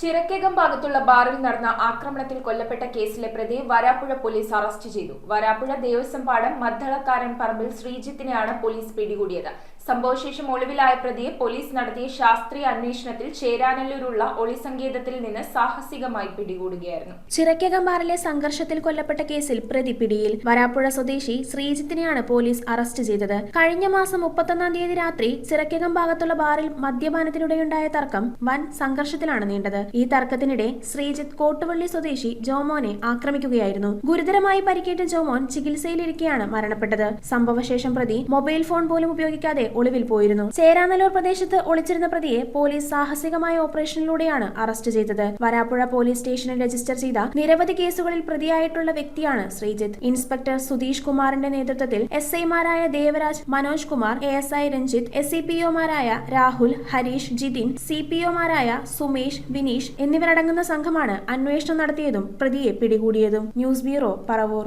ചിറക്കകം ഭാഗത്തുള്ള ബാറിൽ നടന്ന ആക്രമണത്തിൽ കൊല്ലപ്പെട്ട കേസിലെ പ്രതി വരാപ്പുഴ പോലീസ് അറസ്റ്റ് ചെയ്തു. വരാപ്പുഴ ദേവസ്വം പാടം മദ്ദളക്കാരൻ പറമ്പിൽ ശ്രീജിത്തിനെയാണ് പോലീസ് പിടികൂടിയത്. സംഭവശേഷം ഒളിവിലായ പ്രതിയെ പോലീസ് നടത്തിയ ശാസ്ത്രീയ അന്വേഷണത്തിൽ ചേരാനല്ലൂരുള്ള ഒളിസങ്കേതത്തിൽ നിന്ന് സാഹസികമായി പിടികൂടുകയായിരുന്നു. ചിറക്കകമാറിലെ സംഘർഷത്തിൽ കൊല്ലപ്പെട്ട കേസിൽ പ്രതി പിടിയിൽ. വരാപ്പുഴ സ്വദേശി ശ്രീജിത്തിനെയാണ് പോലീസ് അറസ്റ്റ് ചെയ്തത്. കഴിഞ്ഞ മാസം മുപ്പത്തൊന്നാം തീയതി രാത്രി ചിറക്കകം ഭാഗത്തുള്ള ബാറിൽ മദ്യപാനത്തിനിടെയുണ്ടായ തർക്കം വൻ സംഘർഷത്തിലാണ് നീണ്ടത്. ഈ തർക്കത്തിനിടെ ശ്രീജിത്ത് കോട്ടുവള്ളി സ്വദേശി ജോമോനെ ആക്രമിക്കുകയായിരുന്നു. ഗുരുതരമായി പരിക്കേറ്റ ജോമോൻ ചികിത്സയിലിരിക്കെയാണ് മരണപ്പെട്ടത്. സംഭവശേഷം പ്രതി മൊബൈൽ ഫോൺ പോലും ഉപയോഗിക്കാതെ ഒളിവിൽ പോയിരുന്നു. ചേരാനല്ലൂർ പ്രദേശത്ത് ഒളിച്ചിരുന്ന പ്രതിയെ പോലീസ് സാഹസികമായ ഓപ്പറേഷനിലൂടെയാണ് അറസ്റ്റ് ചെയ്തത്. വരാപ്പുഴ പോലീസ് സ്റ്റേഷനിൽ രജിസ്റ്റർ ചെയ്ത നിരവധി കേസുകളിൽ പ്രതിയായിട്ടുള്ള വ്യക്തിയാണ് ശ്രീജിത്ത്. ഇൻസ്പെക്ടർ സുധീഷ് കുമാറിന്റെ നേതൃത്വത്തിൽ എസ് ഐമാരായ Devaraj Manoj Kumar A S I Ranjith S C P ഒമാരായ Rahul Harish Jithin C P ഒമാരായ സുമേഷ് വിനീഷ് എന്നിവരടങ്ങുന്ന സംഘമാണ് അന്വേഷണം നടത്തിയതും പ്രതിയെ പിടികൂടിയതും. News bureau Paravur.